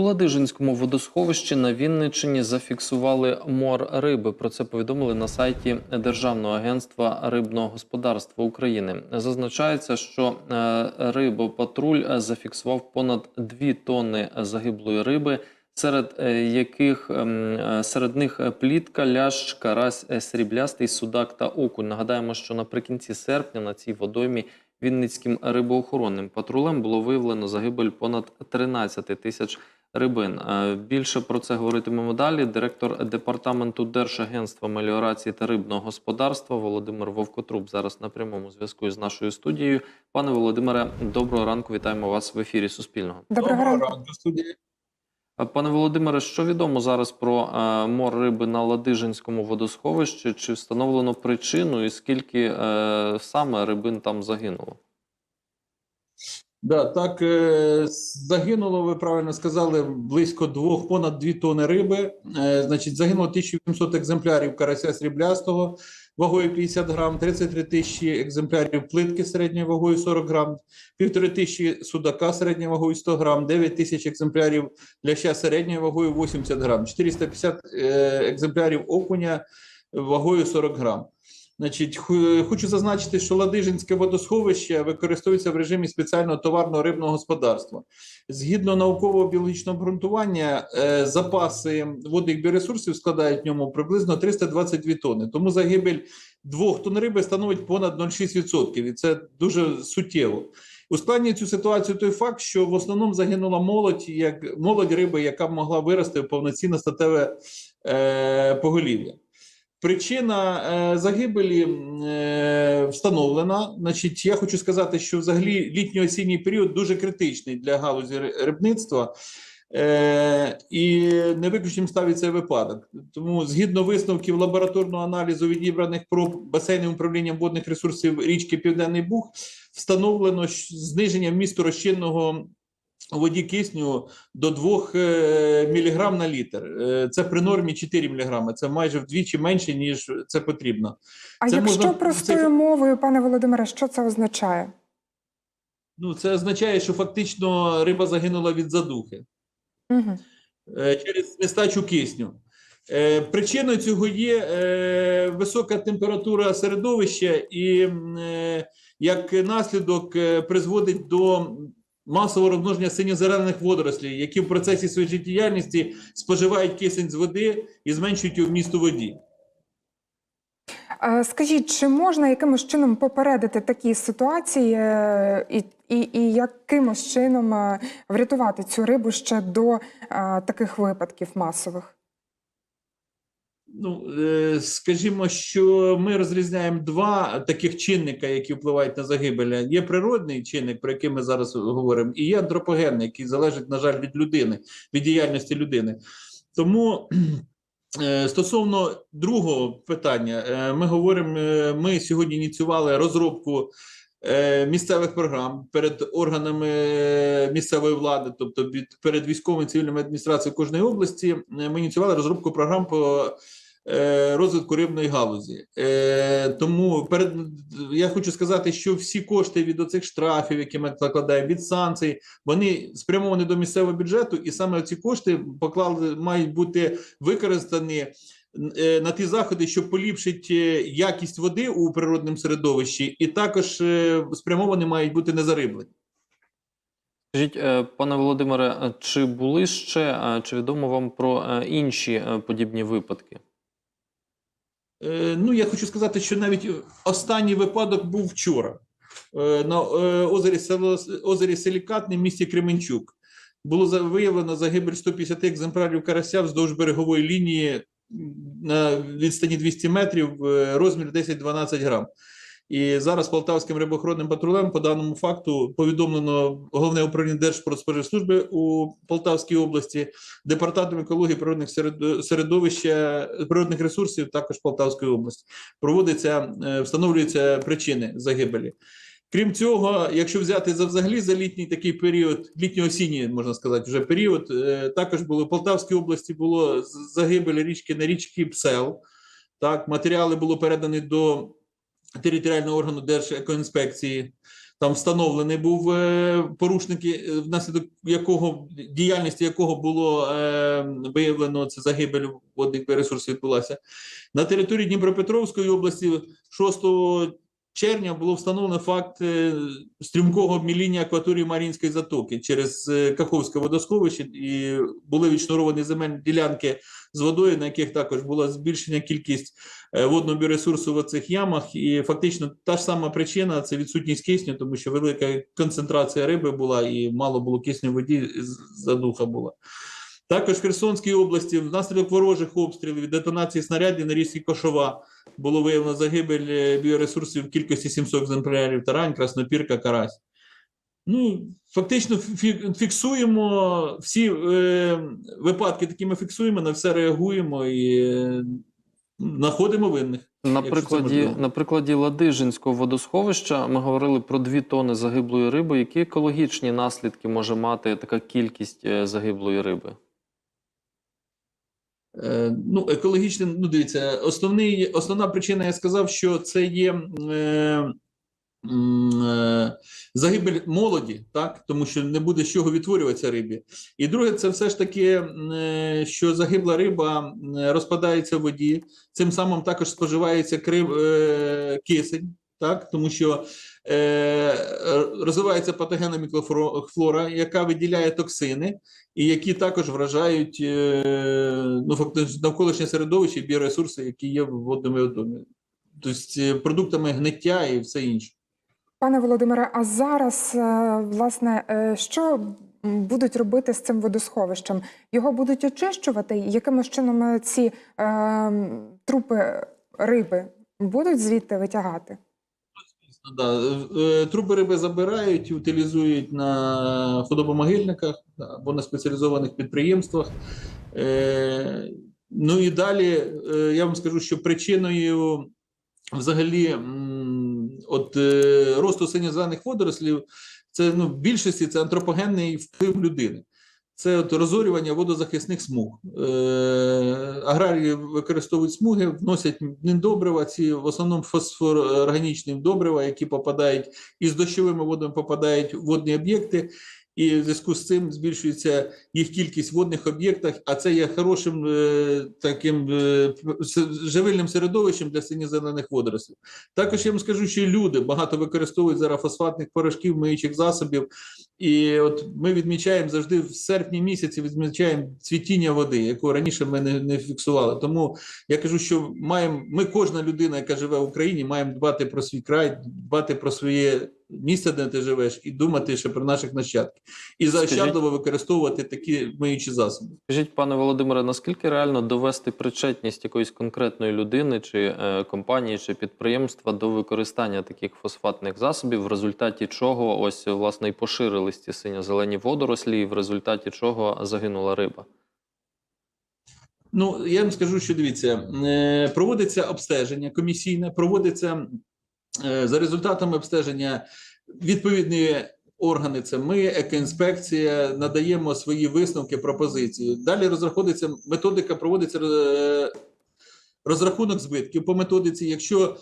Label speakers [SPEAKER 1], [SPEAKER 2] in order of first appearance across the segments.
[SPEAKER 1] У Ладижинському водосховищі на Вінниччині зафіксували мор риби. Про це повідомили на сайті Державного агентства рибного господарства України. Зазначається, що е, рибопатруль зафіксував понад 2 тонни загиблої риби, серед е, яких ем, е, серед них плітка, лящ, карась, сріблястий, судак та окунь. Нагадаємо, що наприкінці серпня на цій водоймі Вінницьким рибоохоронним патрулем було виявлено загибель понад 13 тисяч рибин. Е, Більше про це говоритимемо далі. Директор департаменту Держагентства меліорації та рибного господарства Володимир Вовкотруб зараз на прямому зв'язку з нашою студією. Пане Володимире, доброго ранку. Вітаємо вас в ефірі Суспільного.
[SPEAKER 2] Доброго ранку.
[SPEAKER 3] студія.
[SPEAKER 1] Е, Пане Володимире, що відомо зараз про е, мор риби на Ладижинському водосховищі? Чи встановлено причину і скільки е, саме рибин там загинуло?
[SPEAKER 3] Да, так е, загинуло, ви правильно сказали, близько двох, понад 2 тони риби. Е, значить, загинуло 1800 екземплярів карася сріблястого вагою 50 грам, 33 тисячі екземплярів плитки середньою вагою 40 грам, півтори тисячі судака середньою вагою 100 грам, 9 тисяч екземплярів ляща середньою вагою 80 грам, 450 е, екземплярів окуня вагою 40 грам. Значить, ху- хочу зазначити, що Ладижинське водосховище використовується в режимі спеціального товарного рибного господарства. Згідно науково-біологічного обґрунтування, е, запаси водних біоресурсів складають в ньому приблизно 322 тонни. Тому загибель двох тонн риби становить понад 0,6%. І це дуже суттєво. Ускладнює цю ситуацію той факт, що в основному загинула молодь, як молодь риби, яка могла вирости в повноцінне статеве е, поголів'я. Причина е, загибелі е, встановлена. Значить, я хочу сказати, що взагалі літньо-осінній період дуже критичний для галузі рибництва. Е, і не виключенням ставить цей випадок. Тому, згідно висновків лабораторного аналізу відібраних проб басейним управлінням водних ресурсів річки Південний Буг, встановлено зниження вмісту розчинного у воді кисню до 2 мг на літр. Е, Це при нормі 4 мг. Це майже вдвічі менше, ніж це потрібно.
[SPEAKER 2] А
[SPEAKER 3] Це
[SPEAKER 2] якщо
[SPEAKER 3] можна-
[SPEAKER 2] простою
[SPEAKER 3] це-
[SPEAKER 2] мовою, пане Володимире, що це означає?
[SPEAKER 3] Ну, це означає, що фактично риба загинула від задухи.
[SPEAKER 2] Угу.
[SPEAKER 3] е, через нестачу кисню. Е, Причиною цього є е, висока температура середовища, і е, як наслідок е, призводить до масового розмноження синьо-зелених водорослей, які в процесі своєї життєдіяльності споживають кисень з води і зменшують його вміст воді.
[SPEAKER 2] Скажіть, чи можна якимось чином попередити такі ситуації е, і, і, і якимось чином е, врятувати цю рибу ще до е, таких випадків масових?
[SPEAKER 3] Ну, е, скажімо, що ми розрізняємо два таких чинника, які впливають на загибель. Є природний чинник, про який ми зараз говоримо, і є антропогенний, який залежить, на жаль, від людини, від діяльності людини. Тому е, стосовно другого питання, е, ми говоримо, ми сьогодні ініціювали розробку. Е, Місцевих програм перед органами е, місцевої влади, тобто перед військовими цивільними адміністраціями кожної області, е, ми ініціювали розробку програм по розвитку рибної галузі. Тому перед я хочу сказати, що всі кошти від оцих штрафів, які ми закладаємо, від санкцій, вони спрямовані до місцевого бюджету, і саме ці кошти поклали мають бути використані. Е, На ті заходи, що поліпшить е, якість води у природному середовищі, і також е, спрямовані мають бути незариблені.
[SPEAKER 1] Скажіть, е, пане Володимире, чи були ще, чи відомо вам про інші подібні випадки?
[SPEAKER 3] Ну, я хочу сказати, що навіть останній випадок був вчора на озері, озері Селікатне в місті Кременчук. Було виявлено загибель 150 екземплярів карася вздовж берегової лінії на відстані 200 метрів, е, розмір 10-12 грам. І зараз Полтавським рибоохоронним патрулем по даному факту повідомлено головне управління Держпродспоживслужби у Полтавській області, департамент екології природних серед- середовища природних ресурсів також Полтавської області. Проводиться, е, встановлюються причини загибелі. Крім цього, якщо взяти за взагалі за літній такий період, літньо-осінній, можна сказати, вже період, е, також було в Полтавській області було загибель річки на річці Псел. Так, матеріали було передані до територіального органу Держекоінспекції. Там встановлений був е, порушник, е, внаслідок якого діяльності якого було виявлено це загибель водних ресурсів відбулася. На території Дніпропетровської області 6 червня було встановлено факт е, стрімкого обміління акваторії Мар'їнської затоки через е, Каховське водосховище, і були відшнуровані земельні ділянки з водою, на яких також була збільшена кількість е, водного біоресурсу в цих ямах. І фактично та ж сама причина це відсутність кисню, тому що велика концентрація риби була і мало було кисню в воді, задуха була. Також в Херсонській області внаслідок ворожих обстрілів і детонації снарядів на річці Кошова було виявлено загибель е, біоресурсів в кількості 700 екземплярів тарань, краснопірка, карась. Ну, фактично фіксуємо всі е, випадки, такі ми фіксуємо, на все реагуємо і е, знаходимо винних.
[SPEAKER 1] На прикладі, на прикладі Ладижинського водосховища ми говорили про дві тони загиблої риби. Які екологічні наслідки може мати така кількість е, загиблої риби?
[SPEAKER 3] Е, Ну, екологічним, ну дивіться, основний, основна причина, я сказав, що це є е, е, загибель молоді, так, тому що не буде з чого відтворюватися рибі. І друге, це все ж таки, е, що загибла риба розпадається в воді, цим самим також споживається крив, кисень, так, тому що розвивається патогенна мікрофлора, яка виділяє токсини і які також вражають е, ну, навколишнє середовище і біоресурси, які є в водному домі. Тобто е, продуктами гниття і все інше.
[SPEAKER 2] Пане Володимире, а зараз, е, власне, е, що будуть робити з цим водосховищем? Його будуть очищувати? Яким чином е, ці е, трупи риби будуть звідти витягати?
[SPEAKER 3] Звісно, Да. Е, Трупи риби забирають, утилізують на худобомогильниках або на спеціалізованих підприємствах. Е, Ну і далі е, я вам скажу, що причиною взагалі от росту синьо-зелених водорослів це ну, в більшості це антропогенний вплив людини. Це от розорювання водозахисних смуг. Е, аграрії використовують смуги, вносять недобрива, ці в основному фосфорорганічні добрива, які попадають із дощовими водами, попадають в водні об'єкти. І в зв'язку з цим збільшується їх кількість в водних об'єктах, а це є хорошим е, таким е, живильним середовищем для синьо-зелених водорослів. Також я вам скажу, що люди багато використовують зараз фосфатних порошків, миючих засобів. І от ми відмічаємо завжди в серпні місяці відмічаємо цвітіння води, якого раніше ми не, не фіксували. Тому я кажу, що маємо ми, кожна людина, яка живе в Україні, маємо дбати про свій край, дбати про своє місце, де ти живеш, і думати ще про наших нащадків, і заощадливо використовувати такі миючі засоби.
[SPEAKER 1] Скажіть, пане Володимире, наскільки реально довести причетність якоїсь конкретної людини чи е, компанії чи підприємства до використання таких фосфатних засобів, в результаті чого ось власне і поширились ці синьо-зелені водорослі, і в результаті чого загинула риба?
[SPEAKER 3] Ну, я вам скажу, що дивіться, е, проводиться обстеження комісійне, проводиться за результатами обстеження відповідні органи. Це ми, екоінспекція, надаємо свої висновки, пропозиції. Далі розраховується методика, проводиться е, розрахунок збитків по методиці. Якщо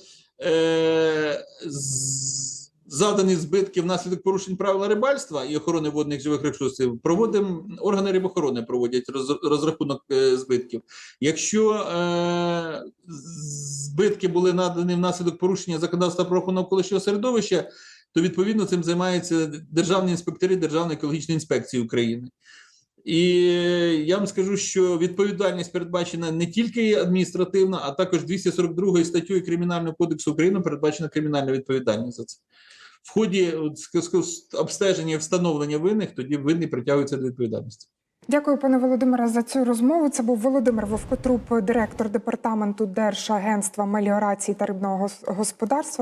[SPEAKER 3] е, з- задані збитки внаслідок порушень правил рибальства і охорони водних живих ресурсів, проводимо органи рибохорони проводять роз- розрахунок е, збитків. Якщо е, збитки були надані внаслідок порушення законодавства про охорону навколишнього середовища, то відповідно цим займаються державні інспектори Державної екологічної інспекції України. І я вам скажу, що відповідальність передбачена не тільки адміністративна, а також 242 статтею Кримінального кодексу України передбачена кримінальна відповідальність за це. В ході обстеження і встановлення винних, тоді винні притягуються до відповідальності.
[SPEAKER 2] Дякую, пане Володимире, за цю розмову. Це був Володимир Вовкотруп, директор департаменту Держагентства меліорації та рибного гос- господарства.